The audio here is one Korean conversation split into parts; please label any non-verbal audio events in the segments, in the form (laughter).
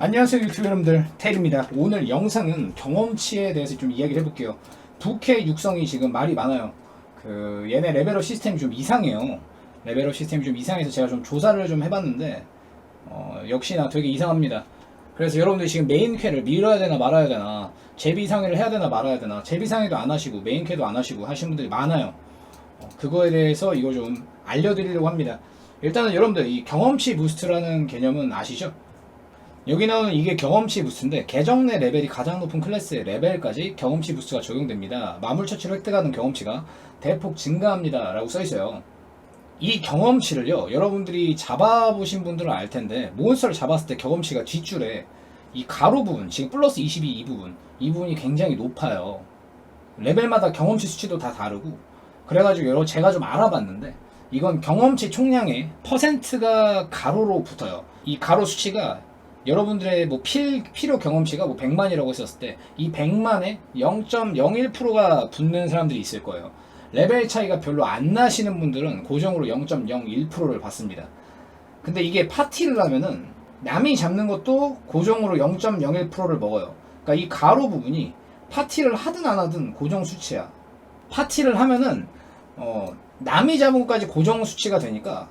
안녕하세요 유튜브 여러분들. 테일입니다. 오늘 영상은 경험치에 대해서 좀 이야기를 해볼게요. 부캐 육성이 지금 말이 많아요. 그 얘네 레벨업 시스템이 좀 이상해요. 레벨업 시스템이 좀 이상해서 제가 좀 조사를 좀 해봤는데 어, 역시나 되게 이상합니다. 그래서 여러분들이 지금 메인캐를 밀어야 되나 말아야 되나 제비상회를 해야 되나 말아야 되나 제비상회도 안 하시고 메인캐도 안 하시고 하시는 분들이 많아요. 어, 그거에 대해서 이거 좀 알려드리려고 합니다. 일단은 여러분들 이 경험치 부스트라는 개념은 아시죠? 여기 나오는 이게 경험치 부스트인데 계정 내 레벨이 가장 높은 클래스의 레벨까지 경험치 부스트가 적용됩니다. 마물 처치로 획득하는 경험치가 대폭 증가합니다. 라고 써있어요. 이 경험치를요, 여러분들이 잡아보신 분들은 알 텐데, 몬스터를 잡았을 때 경험치가 뒷줄에 이 가로 부분, 지금 플러스 22 이 부분, 이 부분이 굉장히 높아요. 레벨마다 경험치 수치도 다 다르고, 그래가지고 여러 제가 좀 알아봤는데, 이건 경험치 총량의 퍼센트가 가로로 붙어요. 이 가로 수치가 여러분들의 뭐 필, 필요 경험치가 뭐 100만이라고 했었을 때 이 100만에 0.01%가 붙는 사람들이 있을 거예요. 레벨 차이가 별로 안 나시는 분들은 고정으로 0.01%를 받습니다. 근데 이게 파티를 하면은 남이 잡는 것도 고정으로 0.01%를 먹어요. 그러니까 이 가로 부분이 파티를 하든 안 하든 고정 수치야. 파티를 하면은 어, 남이 잡은 것까지 고정 수치가 되니까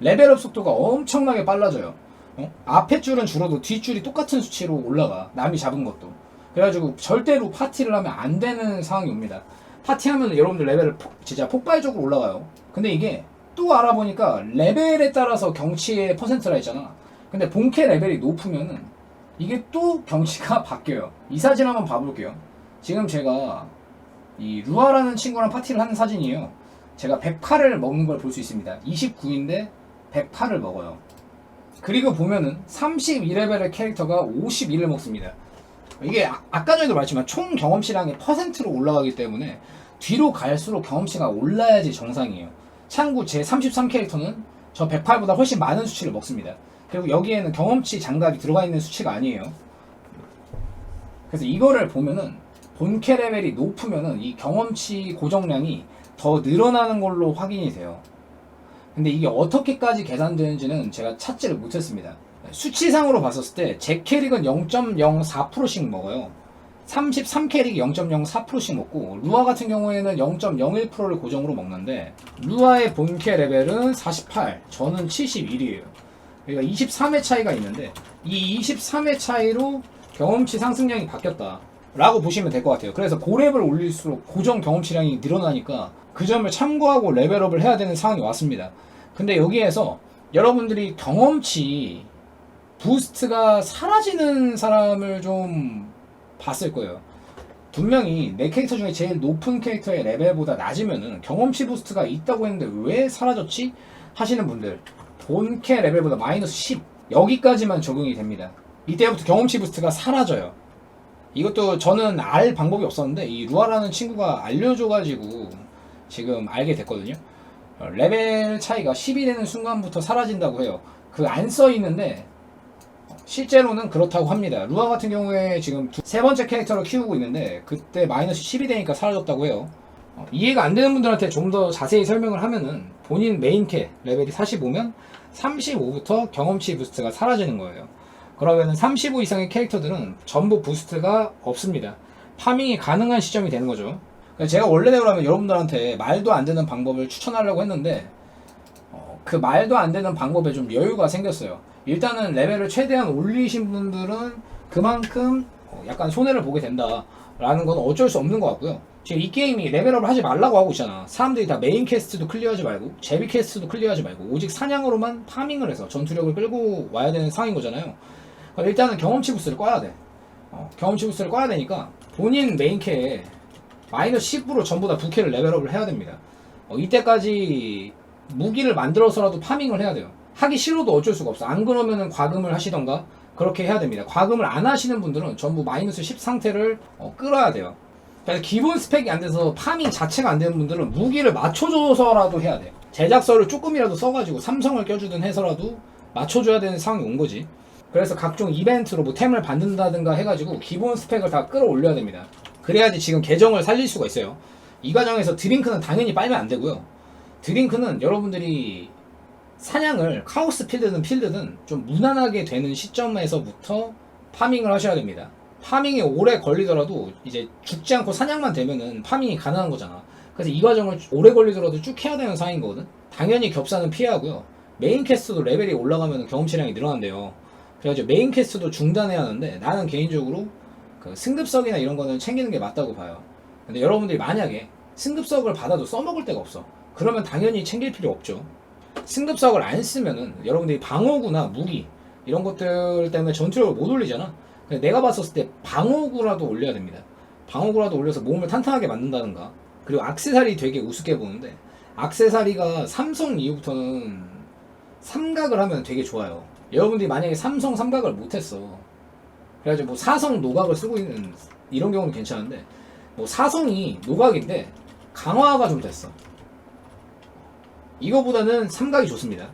레벨업 속도가 엄청나게 빨라져요. 어? 앞에 줄은 줄어도 뒷줄이 똑같은 수치로 올라가. 남이 잡은 것도. 그래가지고 절대로 파티를 하면 안 되는 상황이 옵니다. 파티하면 여러분들 레벨을 폭- 진짜 폭발적으로 올라가요. 근데 이게 또 알아보니까 레벨에 따라서 경치의 퍼센트라 했잖아. 근데 본캐 레벨이 높으면은 이게 또 경치가 (laughs) 바뀌어요. 이 사진 한번 봐볼게요. 지금 제가 이 루아라는 친구랑 파티를 하는 사진이에요. 제가 108을 먹는 걸 볼 수 있습니다. 29인데 108을 먹어요. 그리고 보면은 32레벨의 캐릭터가 51을 먹습니다. 이게 아, 아까 전에도 말했지만 총 경험치량이 퍼센트로 올라가기 때문에 뒤로 갈수록 경험치가 올라야지 정상이에요. 참고 제33 캐릭터는 저 108보다 훨씬 많은 수치를 먹습니다. 그리고 여기에는 경험치 장갑이 들어가 있는 수치가 아니에요. 그래서 이거를 보면은 본캐 레벨이 높으면은 이 경험치 고정량이 더 늘어나는 걸로 확인이 돼요. 근데 이게 어떻게까지 계산되는지는 제가 찾지를 못했습니다. 수치상으로 봤었을 때 제 캐릭은 0.04%씩 먹어요. 33 캐릭이 0.04%씩 먹고 루아 같은 경우에는 0.01%를 고정으로 먹는데 루아의 본캐 레벨은 48, 저는 71이에요. 그러니까 23의 차이가 있는데 이 23의 차이로 경험치 상승량이 바뀌었다. 라고 보시면 될 것 같아요. 그래서 고렙을 올릴수록 고정 경험치량이 늘어나니까 그 점을 참고하고 레벨업을 해야 되는 상황이 왔습니다. 근데 여기에서 여러분들이 경험치 부스트가 사라지는 사람을 좀 봤을 거예요. 분명히 내 캐릭터 중에 제일 높은 캐릭터의 레벨보다 낮으면은 경험치 부스트가 있다고 했는데 왜 사라졌지? 하시는 분들 본캐 레벨보다 마이너스 10 여기까지만 적용이 됩니다. 이때부터 경험치 부스트가 사라져요. 이것도 저는 알 방법이 없었는데 이 루아라는 친구가 알려줘가지고 지금 알게 됐거든요. 어, 레벨 차이가 10이 되는 순간부터 사라진다고 해요. 그 안 써 있는데 실제로는 그렇다고 합니다. 루아 같은 경우에 지금 두- 세 번째 캐릭터를 키우고 있는데 그때 마이너스 10이 되니까 사라졌다고 해요. 어, 이해가 안 되는 분들한테 좀 더 자세히 설명을 하면은 본인 메인 캐 레벨이 45면 35부터 경험치 부스트가 사라지는 거예요. 그러면은 35 이상의 캐릭터들은 전부 부스트가 없습니다. 파밍이 가능한 시점이 되는 거죠. 그래서 제가 원래대로라면 여러분들한테 말도 안 되는 방법을 추천하려고 했는데 어, 그 말도 안 되는 방법에 좀 여유가 생겼어요. 일단은 레벨을 최대한 올리신 분들은 그만큼 어, 약간 손해를 보게 된다라는 건 어쩔 수 없는 것 같고요. 지금 이 게임이 레벨업을 하지 말라고 하고 있잖아. 사람들이 다 메인 퀘스트도 클리어하지 말고 제비 퀘스트도 클리어하지 말고 오직 사냥으로만 파밍을 해서 전투력을 끌고 와야 되는 상황인 거잖아요. 그럼 일단은 경험치 부스를 꺼야 돼. 어, 경험치 부스를 꺼야 되니까 본인 메인캐에 마이너스 10으로 전부 다 부캐를 레벨업을 해야 됩니다. 어, 이때까지 무기를 만들어서라도 파밍을 해야 돼요. 하기 싫어도 어쩔 수가 없어. 안 그러면은 과금을 하시던가 그렇게 해야 됩니다. 과금을 안 하시는 분들은 전부 마이너스 10 상태를 어, 끌어야 돼요. 그래서 기본 스펙이 안 돼서 파밍 자체가 안 되는 분들은 무기를 맞춰줘서라도 해야 돼요. 제작서를 조금이라도 써가지고 삼성을 껴주든 해서라도 맞춰줘야 되는 상황이 온 거지. 그래서 각종 이벤트로 뭐 템을 받는다든가 해가지고 기본 스펙을 다 끌어올려야 됩니다. 그래야지 지금 계정을 살릴 수가 있어요. 이 과정에서 드링크는 당연히 빨면 안 되고요. 드링크는 여러분들이 사냥을 카오스 필드든 필드든 좀 무난하게 되는 시점에서부터 파밍을 하셔야 됩니다. 파밍이 오래 걸리더라도 이제 죽지 않고 사냥만 되면은 파밍이 가능한 거잖아. 그래서 이 과정을 오래 걸리더라도 쭉 해야 되는 상인 거거든. 당연히 겹사는 피하고요. 메인 캐스트도 레벨이 올라가면 경험치량이 늘어난대요. 그래가지고 메인 캐스트도 중단해야 하는데 나는 개인적으로 그 승급석이나 이런 거는 챙기는 게 맞다고 봐요. 근데 여러분들이 만약에 승급석을 받아도 써먹을 데가 없어. 그러면 당연히 챙길 필요 없죠. 승급석을 안 쓰면은 여러분들이 방어구나 무기 이런 것들 때문에 전투력을 못 올리잖아. 내가 봤었을 때 방어구라도 올려야 됩니다. 방어구라도 올려서 몸을 탄탄하게 만든다든가. 그리고 악세사리 되게 우습게 보는데 악세사리가 삼성 이후부터는 삼각을 하면 되게 좋아요. 여러분들이 만약에 삼성 삼각을 못했어. 그래가지고 뭐 사성 노각을 쓰고 있는 이런 경우는 괜찮은데 뭐 사성이 노각인데 강화가 좀 됐어. 이거보다는 삼각이 좋습니다.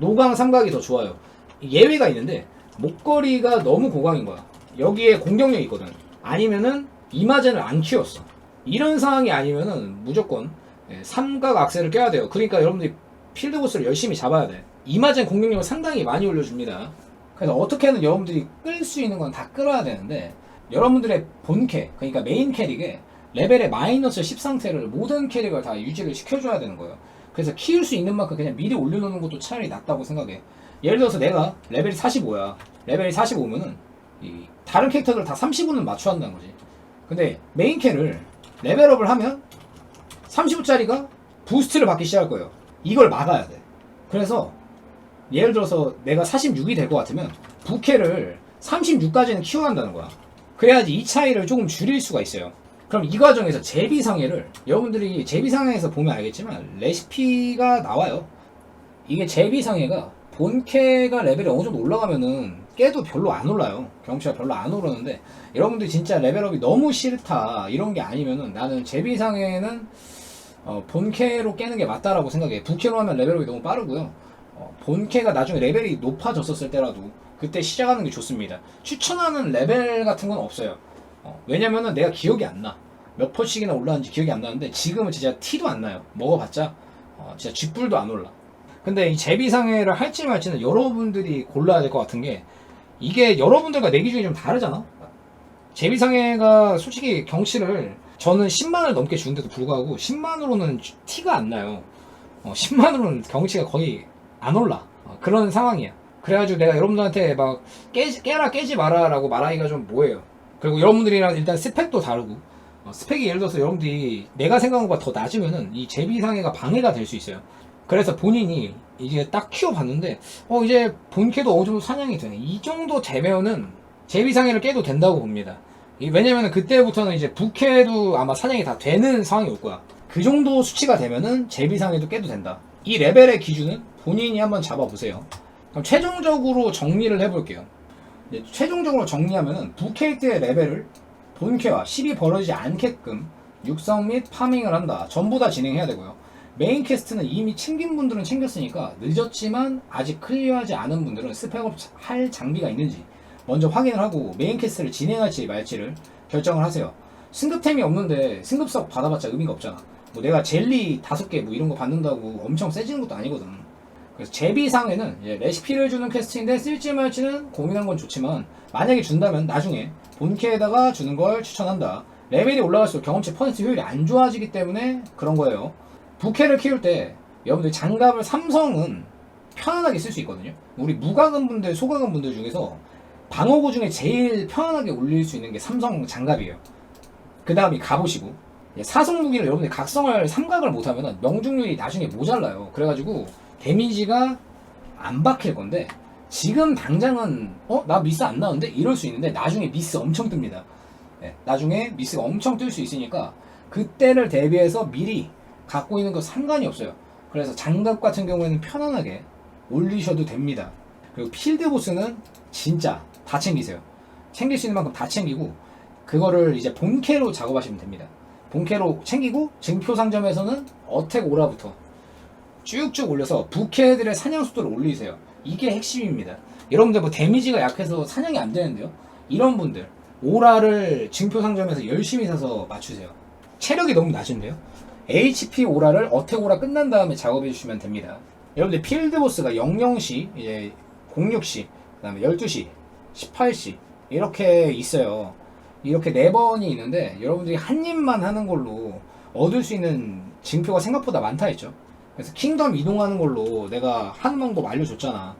노강 삼각이 더 좋아요. 예외가 있는데 목걸이가 너무 고강인 거야. 여기에 공격력이 있거든. 아니면은 이마젠을 안 키웠어. 이런 상황이 아니면은 무조건 예, 삼각 악셀을 껴야 돼요. 그러니까 여러분들이 필드보스를 열심히 잡아야 돼. 이마젠 공격력을 상당히 많이 올려줍니다. 그래서 어떻게든 여러분들이 끌 수 있는 건 다 끌어야 되는데 여러분들의 본캐 그러니까 메인 캐릭에 레벨의 마이너스 10 상태를 모든 캐릭을 다 유지를 시켜줘야 되는 거예요. 그래서 키울 수 있는 만큼 그냥 미리 올려놓는 것도 차라리 낫다고 생각해. 예를 들어서 내가 레벨이 45야. 레벨이 45면은 이 다른 캐릭터들 다 35는 맞춰야 한다는 거지. 근데 메인 캐를 레벨업을 하면 35짜리가 부스트를 받기 시작할 거예요. 이걸 막아야 돼. 그래서 예를 들어서 내가 46이 될 것 같으면 부캐를 36까지는 키워야 한다는 거야. 그래야지 이 차이를 조금 줄일 수가 있어요. 그럼 이 과정에서 제비상해를 여러분들이 제비상해에서 보면 알겠지만 레시피가 나와요. 이게 제비상해가 본캐가 레벨이 어느 정도 올라가면은 깨도 별로 안 올라요. 경험치가 별로 안 오르는데 여러분들이 진짜 레벨업이 너무 싫다 이런 게 아니면은 나는 제비상해는 어, 본캐로 깨는 게 맞다라고 생각해. 부캐로 하면 레벨업이 너무 빠르고요. 어, 본캐가 나중에 레벨이 높아졌었을 때라도 그때 시작하는 게 좋습니다. 추천하는 레벨 같은 건 없어요. 어, 왜냐면은 내가 기억이 안 나. 몇 퍼씩이나 올라왔는지 기억이 안 나는데 지금은 진짜 티도 안 나요. 먹어봤자 어, 진짜 쥐뿔도 안 올라. 근데 이 제비상해를 할지 말지는 여러분들이 골라야 될 것 같은 게 이게 여러분들과 내 기준이 좀 다르잖아. 제비상해가 솔직히 경치를 저는 10만을 넘게 주는데도 불구하고 10만으로는 티가 안 나요. 어, 10만으로는 경치가 거의 안 올라. 어, 그런 상황이야. 그래가지고 내가 여러분들한테 막 깨지, 깨라 깨지 마라 라고 말하기가 좀 뭐예요. 그리고 여러분들이랑 일단 스펙도 다르고 어, 스펙이 예를 들어서 여러분들이 내가 생각한 것보다 더 낮으면은 이 제비상해가 방해가 될 수 있어요. 그래서 본인이 이제 딱 키워봤는데 어 이제 본캐도 어느 정도 사냥이 되네. 이 정도 되면은 제비상해를 깨도 된다고 봅니다. 이- 왜냐면은 그때부터는 이제 부캐도 아마 사냥이 다 되는 상황이 올 거야. 그 정도 수치가 되면은 제비상해도 깨도 된다. 이 레벨의 기준은 본인이 한번 잡아보세요. 그럼 최종적으로 정리를 해볼게요. 최종적으로 정리하면은 부캐릭터의 레벨을 본캐와 10이 벌어지지 않게끔 육성 및 파밍을 한다. 전부 다 진행해야 되고요. 메인 퀘스트는 이미 챙긴 분들은 챙겼으니까 늦었지만 아직 클리어하지 않은 분들은 스펙업 할 장비가 있는지 먼저 확인을 하고 메인 퀘스트를 진행할지 말지를 결정을 하세요. 승급템이 없는데 승급석 받아봤자 의미가 없잖아. 뭐 내가 젤리 다섯 개 뭐 이런 거 받는다고 엄청 세지는 것도 아니거든. 그래서 제비상에는 레시피를 주는 퀘스트인데 쓸지 말지는 고민한 건 좋지만 만약에 준다면 나중에 본캐에다가 주는 걸 추천한다. 레벨이 올라갈수록 경험치 퍼센트 효율이 안 좋아지기 때문에 그런 거예요. 부캐를 키울 때 여러분들 장갑을 삼성은 편안하게 쓸 수 있거든요. 우리 무과금 분들, 소과금 분들 중에서 방어구 중에 제일 편안하게 올릴 수 있는 게 삼성 장갑이에요. 그 다음이 갑옷이고 사성 무기를 여러분들 각성을 삼각을 못하면 명중률이 나중에 모자라요. 그래가지고 데미지가 안 박힐 건데 지금 당장은 어 나 미스 안 나오는데 이럴 수 있는데 나중에 미스 엄청 뜹니다. 네, 나중에 미스가 엄청 뜰 수 있으니까 그때를 대비해서 미리 갖고 있는 거 상관이 없어요. 그래서 장갑 같은 경우에는 편안하게 올리셔도 됩니다. 그리고 필드 보스는 진짜 다 챙기세요. 챙길 수 있는 만큼 다 챙기고 그거를 이제 본캐로 작업하시면 됩니다. 본캐로 챙기고 증표 상점에서는 어택 오라부터 쭉쭉 올려서 부캐들의 사냥 속도를 올리세요. 이게 핵심입니다. 여러분들 뭐 데미지가 약해서 사냥이 안 되는데요. 이런 분들 오라를 증표 상점에서 열심히 사서 맞추세요. 체력이 너무 낮은데요. HP 오라를 어택 오라 끝난 다음에 작업해 주시면 됩니다. 여러분들 필드 보스가 00시, 이제 06시, 그다음에 12시, 18시 이렇게 있어요. 이렇게 네 번이 있는데 여러분들이 한 입만 하는 걸로 얻을 수 있는 징표가 생각보다 많다 했죠. 그래서 킹덤 이동하는 걸로 내가 하는 방법 알려줬잖아.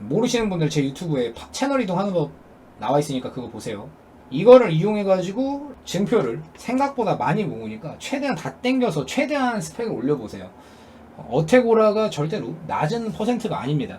모르시는 분들 제 유튜브에 파- 채널 이동하는 법 나와 있으니까 그거 보세요. 이거를 이용해가지고 증표를 생각보다 많이 모으니까 최대한 다 땡겨서 최대한 스펙을 올려보세요. 어테고라가 절대로 낮은 퍼센트가 아닙니다.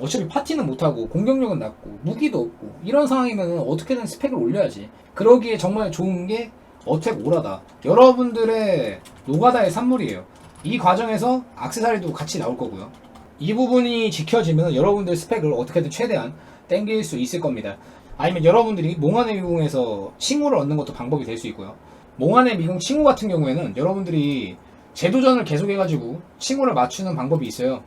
어차피 파티는 못하고 공격력은 낮고 무기도 없고 이런 상황이면 어떻게든 스펙을 올려야지. 그러기에 정말 좋은 게 어택 오라다. 여러분들의 노가다의 산물이에요. 이 과정에서 악세사리도 같이 나올 거고요. 이 부분이 지켜지면 여러분들 스펙을 어떻게든 최대한 땡길 수 있을 겁니다. 아니면 여러분들이 몽환의 미궁에서 칭호를 얻는 것도 방법이 될 수 있고요. 몽환의 미궁 칭호 같은 경우에는 여러분들이 재도전을 계속해가지고 칭호를 맞추는 방법이 있어요.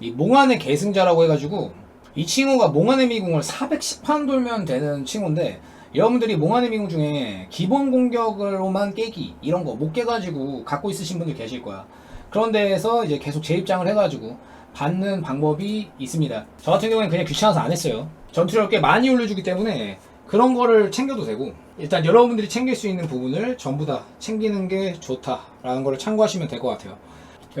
이 몽환의 계승자라고 해가지고 이 칭호가 몽환의 미궁을 410판 돌면 되는 칭호인데 여러분들이 몽환의 미궁 중에 기본 공격으로만 깨기 이런 거 못 깨가지고 갖고 있으신 분들 계실 거야. 그런 데에서 이제 계속 재입장을 해가지고 받는 방법이 있습니다. 저 같은 경우에는 그냥 귀찮아서 안 했어요. 전투력을 꽤 많이 올려주기 때문에 그런 거를 챙겨도 되고 일단 여러분들이 챙길 수 있는 부분을 전부 다 챙기는 게 좋다라는 거를 참고하시면 될 것 같아요.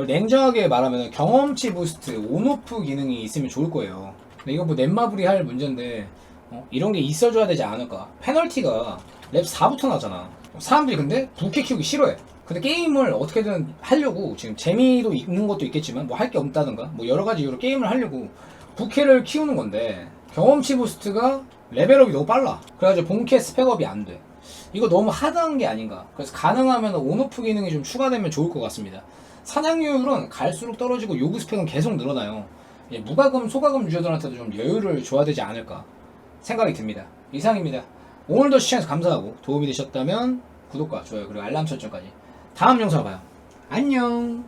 냉정하게 말하면 경험치 부스트 온오프 기능이 있으면 좋을 거예요. 근데 이거 뭐 넷마블이 할 문제인데 어? 이런 게 있어줘야 되지 않을까? 페널티가 랩 4부터 나잖아. 사람들이 근데 부캐 키우기 싫어해. 근데 게임을 어떻게든 하려고 지금 재미도 있는 것도 있겠지만 뭐 할 게 없다든가 뭐 여러 가지 이유로 게임을 하려고 부캐를 키우는 건데 경험치 부스트가 레벨업이 너무 빨라. 그래가지고 본캐 스펙업이 안 돼. 이거 너무 하드한 게 아닌가. 그래서 가능하면 온오프 기능이 좀 추가되면 좋을 것 같습니다. 사냥률은 갈수록 떨어지고 요구 스펙은 계속 늘어나요. 예, 무과금, 소과금 유저들한테도 좀 여유를 줘야 되지 않을까 생각이 듭니다. 이상입니다. 오늘도 시청해서 감사하고 도움이 되셨다면 구독과 좋아요 그리고 알람 설정까지 다음 영상을 봐요. 안녕.